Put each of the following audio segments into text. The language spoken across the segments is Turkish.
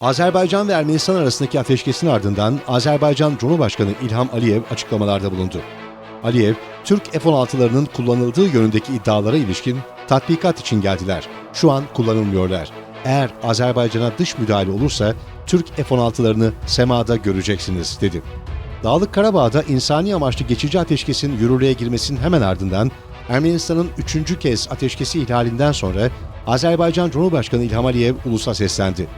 Azerbaycan ve Ermenistan arasındaki ateşkesin ardından Azerbaycan Cumhurbaşkanı İlham Aliyev açıklamalarda bulundu. Aliyev, Türk F-16'larının kullanıldığı yönündeki iddialara ilişkin tatbikat için geldiler. Şu an kullanılmıyorlar. Eğer Azerbaycan'a dış müdahale olursa Türk F-16'larını semada göreceksiniz dedi. Dağlık Karabağ'da insani amaçlı geçici ateşkesin yürürlüğe girmesinin hemen ardından Ermenistan'ın üçüncü kez ateşkesi ihlalinden sonra Azerbaycan Cumhurbaşkanı İlham Aliyev ulusa seslendi.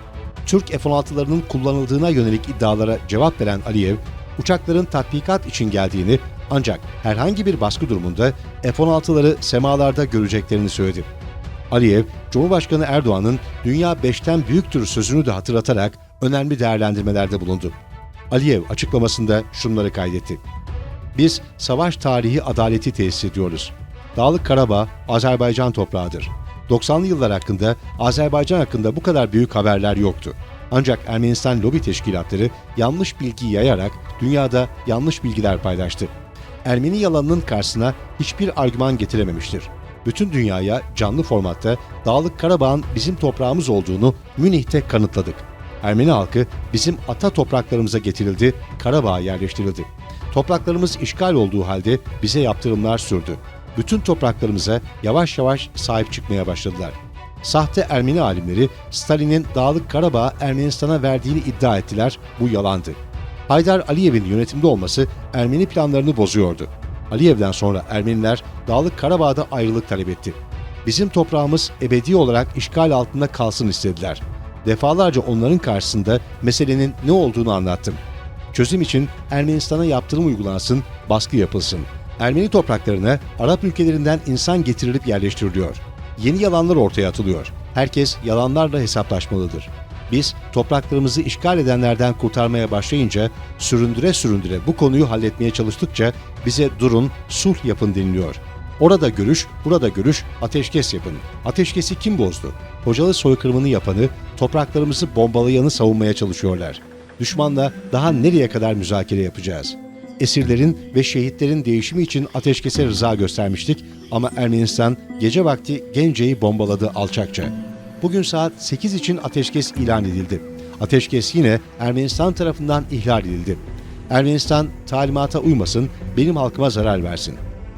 Türk F-16'larının kullanıldığına yönelik iddialara cevap veren Aliyev, uçakların tatbikat için geldiğini ancak herhangi bir baskı durumunda F-16'ları semalarda göreceklerini söyledi. Aliyev, Cumhurbaşkanı Erdoğan'ın dünya beşten büyüktür sözünü de hatırlatarak önemli değerlendirmelerde bulundu. Aliyev açıklamasında şunları kaydetti. Biz savaş tarihi adaleti tesis ediyoruz. Dağlık Karabağ Azerbaycan toprağıdır. 90'lı yıllar hakkında Azerbaycan hakkında bu kadar büyük haberler yoktu. Ancak Ermenistan lobi teşkilatları yanlış bilgi yayarak dünyada yanlış bilgiler paylaştı. Ermeni yalanının karşısına hiçbir argüman getirememiştir. Bütün dünyaya canlı formatta Dağlık Karabağ'ın bizim toprağımız olduğunu Münih'te kanıtladık. Ermeni halkı bizim ata topraklarımıza getirildi, Karabağ'a yerleştirildi. Topraklarımız işgal olduğu halde bize yaptırımlar sürdü. Bütün topraklarımıza yavaş yavaş sahip çıkmaya başladılar. Sahte Ermeni alimleri Stalin'in Dağlık Karabağ Ermenistan'a verdiğini iddia ettiler. Bu yalandı. Haydar Aliyev'in yönetimde olması Ermeni planlarını bozuyordu. Aliyev'den sonra Ermeniler Dağlık Karabağ'da ayrılık talep etti. Bizim toprağımız ebedi olarak işgal altında kalsın istediler. Defalarca onların karşısında meselenin ne olduğunu anlattım. Çözüm için Ermenistan'a yaptırım uygulansın, baskı yapılsın. Ermeni topraklarına Arap ülkelerinden insan getirilip yerleştiriliyor. Yeni yalanlar ortaya atılıyor. Herkes yalanlarla hesaplaşmalıdır. Biz topraklarımızı işgal edenlerden kurtarmaya başlayınca süründüre süründüre bu konuyu halletmeye çalıştıkça bize durun, sulh yapın deniliyor. Orada görüş, burada görüş, ateşkes yapın. Ateşkesi kim bozdu? Hocalı soykırımını yapanı, topraklarımızı bombalayanı savunmaya çalışıyorlar. Düşmanla daha nereye kadar müzakere yapacağız? Esirlerin ve şehitlerin değişimi için ateşkese rıza göstermiştik ama Ermenistan gece vakti Gence'yi bombaladı alçakça. Bugün saat 8 için ateşkes ilan edildi. Ateşkes yine Ermenistan tarafından ihlal edildi. Ermenistan talimata uymasın, benim halkıma zarar versin.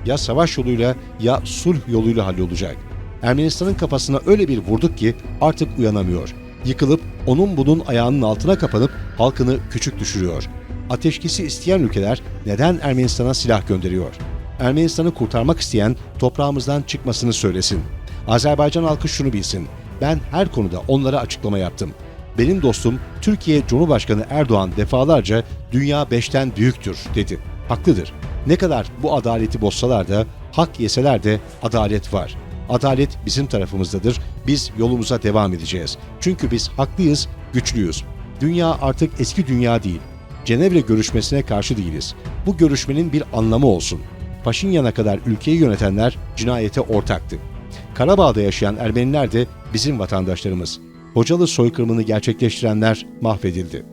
Ya savaş yoluyla ya sulh yoluyla hallolacak. Ermenistan'ın kafasına öyle bir vurduk ki artık uyanamıyor. Yıkılıp onun bunun ayağının altına kapanıp halkını küçük düşürüyor. Ateşkesi isteyen ülkeler neden Ermenistan'a silah gönderiyor? Ermenistan'ı kurtarmak isteyen toprağımızdan çıkmasını söylesin. Azerbaycan halkı şunu bilsin. Ben her konuda onlara açıklama yaptım. Benim dostum Türkiye Cumhurbaşkanı Erdoğan defalarca dünya beşten büyüktür dedi. Haklıdır. Ne kadar bu adaleti bozsalar da, hak yeseler de adalet var. Adalet bizim tarafımızdadır. Biz yolumuza devam edeceğiz. Çünkü biz haklıyız, güçlüyüz. Dünya artık eski dünya değil. Cenevre görüşmesine karşı değiliz. Bu görüşmenin bir anlamı olsun. Paşinyan'a kadar ülkeyi yönetenler cinayete ortaktı. Karabağ'da yaşayan Ermeniler de bizim vatandaşlarımız. Hocalı soykırımını gerçekleştirenler mahvedildi.